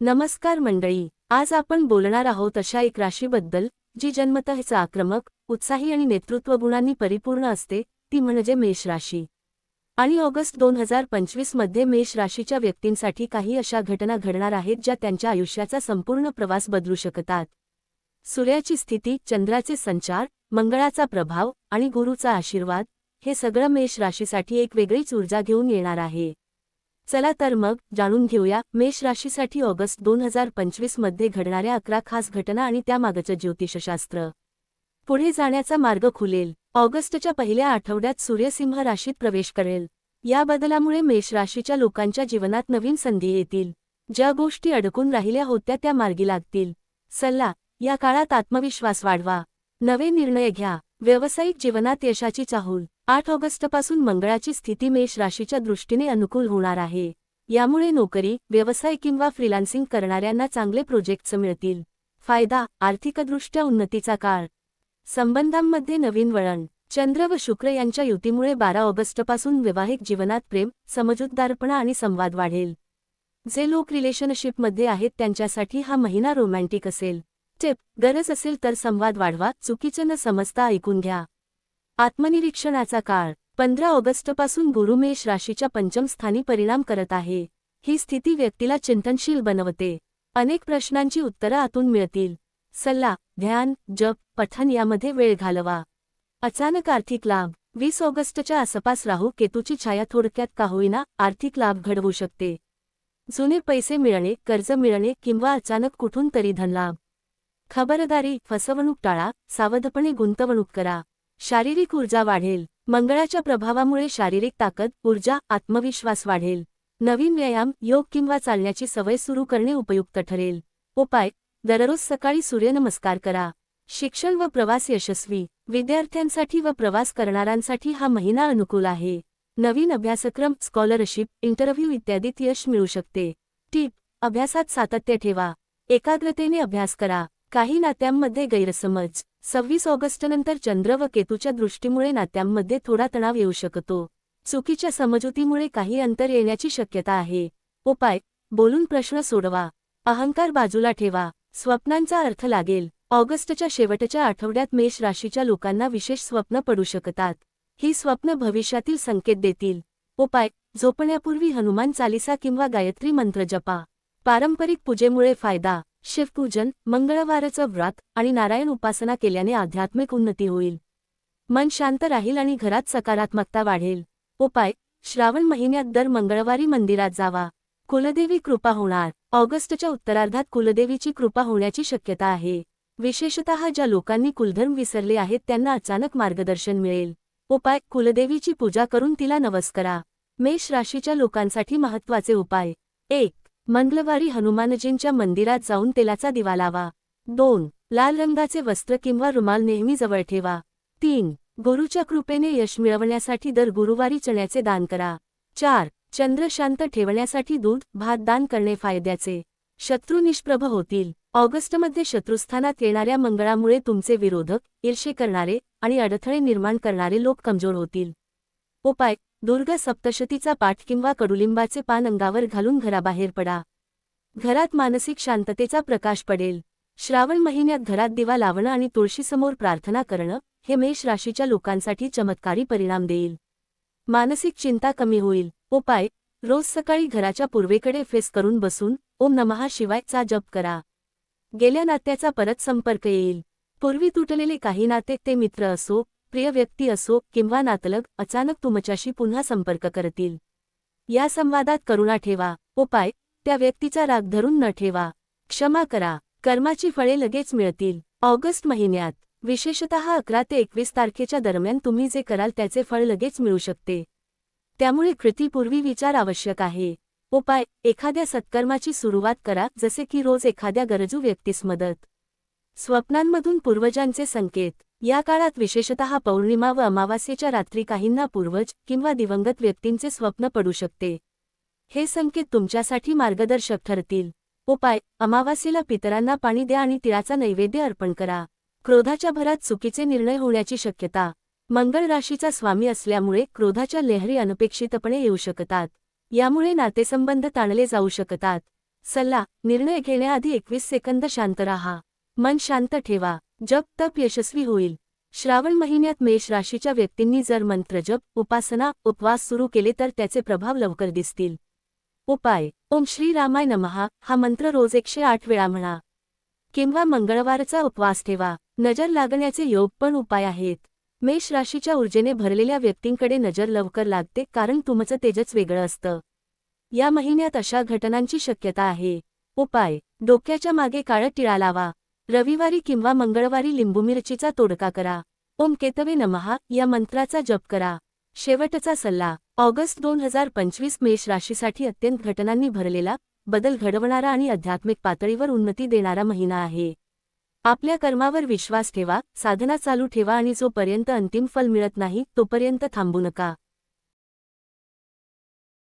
नमस्कार मंडळी आज आपण बोलणार आहोत अशा एक राशीबद्दल जी जन्मतःच आक्रमक उत्साही आणि नेतृत्व गुणांनी परिपूर्ण असते ती म्हणजे मेष राशी. आणि ऑगस्ट दोन हजार पंचवीसमध्ये मेष राशीच्या व्यक्तींसाठी काही अशा घटना घडणार आहेत ज्या त्यांच्या आयुष्याचा संपूर्ण प्रवास बदलू शकतात. सूर्याची स्थिती चंद्राचे संचार मंगळाचा प्रभाव आणि गुरुचा आशीर्वाद हे सगळं मेष राशीसाठी एक वेगळीच ऊर्जा घेऊन येणार आहे. चला तर मग जाणून घेऊया मेष राशीसाठी ऑगस्ट दोन हजार पंचवीसमध्ये घडणाऱ्या अकरा खास घटना आणि त्यामागचं ज्योतिषशास्त्र. पुढे जाण्याचा मार्ग खुलेल. ऑगस्टच्या पहिल्या आठवड्यात सूर्यसिंह राशीत प्रवेश करेल. या बदलामुळे मेष राशीच्या लोकांच्या जीवनात नवीन संधी येतील. ज्या गोष्टी अडकून राहिल्या होत्या त्या मार्गी लागतील. सल्ला या काळात आत्मविश्वास वाढवा. नवे निर्णय घ्या. व्यावसायिक जीवनात यशाची चाहूल. आठ ऑगस्टपासून मंगळाची स्थिती मेष राशीच्या दृष्टीने अनुकूल होणार आहे. यामुळे नोकरी व्यवसाय किंवा फ्रीलान्सिंग करणाऱ्यांना चांगले प्रोजेक्ट्स मिळतील. फायदा आर्थिकदृष्ट्या उन्नतीचा काळ. संबंधांमध्ये नवीन वळण. चंद्र व शुक्र यांच्या युतीमुळे बारा ऑगस्टपासून वैवाहिक जीवनात प्रेम समजूतदारपणा आणि संवाद वाढेल. जे लोक रिलेशनशिपमध्ये आहेत त्यांच्यासाठी हा महिना रोमॅन्टिक असेल. टिप गरज असेल तर संवाद वाढवा चुकीचं न समजता ऐकून घ्या. आत्मनिरीक्षणाचा काळ. पंधरा ऑगस्टपासून गुरुमेष राशीच्या पंचमस्थानी परिणाम करत आहे. ही स्थिती व्यक्तीला चिंतनशील बनवते. अनेक प्रश्नांची उत्तरं आतून मिळतील. सल्ला ध्यान जप पठन यामध्ये वेळ घालवा. अचानक आर्थिक लाभ. वीस ऑगस्टच्या आसपास राहू केतूची छाया थोडक्यात का होईना आर्थिक लाभ घडवू शकते. जुने पैसे मिळणे कर्ज मिळणे किंवा अचानक कुठून तरी धनलाभ. खबरदारी फसवणूक टाळा सावधपणे गुंतवणूक करा. शारीरिक ऊर्जा वाढेल. मंगळाच्या प्रभावामुळे शारीरिक ताकद ऊर्जा आत्मविश्वास वाढेल. नवीन व्यायाम योग किंवा चालण्याची सवय सुरू करणे उपयुक्त ठरेल. उपाय दररोज सकाळी सूर्यनमस्कार करा. शिक्षण व प्रवास यशस्वी. विद्यार्थ्यांसाठी व प्रवास करणाऱ्यांसाठी हा महिना अनुकूल आहे. नवीन अभ्यासक्रम स्कॉलरशिप इंटरव्ह्यू इत्यादीत यश मिळू शकते. टीप अभ्यासात सातत्य ठेवा. एकाग्रतेने अभ्यास करा. काही नात्यांमध्ये गैरसमज. सव्वीस ऑगस्टनंतर चंद्र व केतूच्या दृष्टीमुळे नात्यांमध्ये थोडा तणाव येऊ शकतो. चुकीच्या समजुतीमुळे काही अंतर येण्याची शक्यता आहे. उपाय. बोलून प्रश्न सोडवा. अहंकार बाजूला ठेवा. स्वप्नांचा अर्थ लागेल. ऑगस्टच्या शेवटच्या आठवड्यात मेष राशीच्या लोकांना विशेष स्वप्न पडू शकतात. ही स्वप्न भविष्यातील संकेत देतील. उपाय. झोपण्यापूर्वी हनुमान चालिसा किंवा गायत्री मंत्र जपा. पारंपरिक पूजेमुळे फायदा. शिवपूजन मंगळवारचं व्रत आणि नारायण उपासना केल्याने आध्यात्मिक उन्नती होईल. मन शांत राहील आणि घरात सकारात्मकता वाढेल. उपाय श्रावण महिन्यात दर मंगळवारी मंदिरात जावा. कुलदेवी कृपा होणार. ऑगस्टच्या उत्तरार्धात कुलदेवीची कृपा होण्याची शक्यता आहे. विशेषतः ज्या लोकांनी कुलधर्म विसरले आहेत त्यांना अचानक मार्गदर्शन मिळेल. उपाय कुलदेवीची पूजा करून तिला नवस करा. मेष राशीच्या लोकांसाठी महत्त्वाचे उपाय. एक मंगळवारी हनुमानजींच्या मंदिरात जाऊन तेलाचा दिवा लावा. दोन लाल रंगाचे वस्त्र किंवा रुमाल नेहमी जवळ ठेवा. तीन गुरुच्या कृपेने यश मिळवण्यासाठी दर गुरुवारी चण्याचे दान करा. चार चंद्र शांत ठेवण्यासाठी दूध भात दान करणे फायद्याचे. शत्रू निष्प्रभ होतील. ऑगस्टमध्ये शत्रुस्थानात येणाऱ्या मंगळामुळे तुमचे विरोधक ईर्षे करणारे आणि अडथळे निर्माण करणारे लोक कमजोर होतील. उपाय दुर्ग सप्तशतीचा पाठ किंवा कडुलिंबाचे पान अंगावर घालून घराबाहेर पडा. घरात मानसिक शांततेचा प्रकाश पडेल. श्रावण महिन्यात घरात दिवा लावणं आणि तुळशीसमोर प्रार्थना करणं हे मेष राशीच्या लोकांसाठी चमत्कारी परिणाम देईल. मानसिक चिंता कमी होईल. उपाय रोज सकाळी घराच्या पूर्वेकडे फेस करून बसून ओम नमहा शिवायचा जप करा. गेल्या नात्याचा परत संपर्क येईल. पूर्वी तुटलेले काही नाते ते मित्र असो प्रिय व्यक्ती असो किंवा नातलग अचानक तुमच्याशी पुन्हा संपर्क करतील. या संवादात करुणा ठेवा उपाय त्या व्यक्तीचा राग धरून न ठेवा. क्षमा करा कर्माची फळे लगेच मिळतील. ऑगस्ट महिन्यात विशेषतः अकरा ते एकवीस तारखेच्या दरम्यान तुम्ही जे कराल त्याचे फळ लगेच मिळू शकते. त्यामुळे कृतीपूर्वी विचार आवश्यक आहे. उपाय एखाद्या सत्कर्माची सुरुवात करा जसे की रोज एखाद्या गरजू व्यक्तीस मदत. स्वप्नांमधून पूर्वजांचे संकेत. या काळात विशेषतः पौर्णिमा व अमावास्येच्या रात्री काहींना पूर्वज किंवा दिवंगत व्यक्तींचे स्वप्न पडू शकते. हे संकेत तुमच्यासाठी मार्गदर्शक ठरतील. उपाय अमावास्येला पितरांना पाणी द्या आणि तिळाचा नैवेद्य अर्पण करा. क्रोधाच्या भरात चुकीचे निर्णय होण्याची शक्यता. मंगळ राशीचा स्वामी असल्यामुळे क्रोधाच्या लहरी अनपेक्षितपणे येऊ शकतात. यामुळे नातेसंबंध ताणले जाऊ शकतात. सल्ला निर्णय घेण्याआधी एकवीस सेकंद शांत राहा. मन शांत ठेवा. जप तप यशस्वी होईल. श्रावण महिन्यात मेष राशीच्या व्यक्तींनी जर मंत्रजप उपासना उपवास सुरू केले तर त्याचे प्रभाव लवकर दिसतील. उपाय. ओम श्री रामाय नमहा. हा मंत्र रोज एकशे आठ वेळा म्हणा. किंवा मंगळवारचा उपवास ठेवा. नजर लागण्याचे योग पण उपाय आहेत. मेष राशीच्या ऊर्जेने भरलेल्या व्यक्तींकडे नजर लवकर लागते कारण तुमचं तेजच वेगळं असतं. या महिन्यात अशा घटनांची शक्यता आहे. उपाय. डोक्याच्या मागे काळं टिळा लावा. रविवारी किंवा मंगळवारी लिंबूमिरचीचा तोडका करा. ओम केतवे नमहा या मंत्राचा जप करा. शेवटचा सल्ला ऑगस्ट दोन हजार पंचवीस मेष राशीसाठी अत्यंत घटनांनी भरलेला बदल घडवणारा आणि आध्यात्मिक पातळीवर उन्नती देणारा महिना आहे. आपल्या कर्मावर विश्वास ठेवा साधना चालू ठेवा आणि जोपर्यंत अंतिम फल मिळत नाही तोपर्यंत थांबू नका.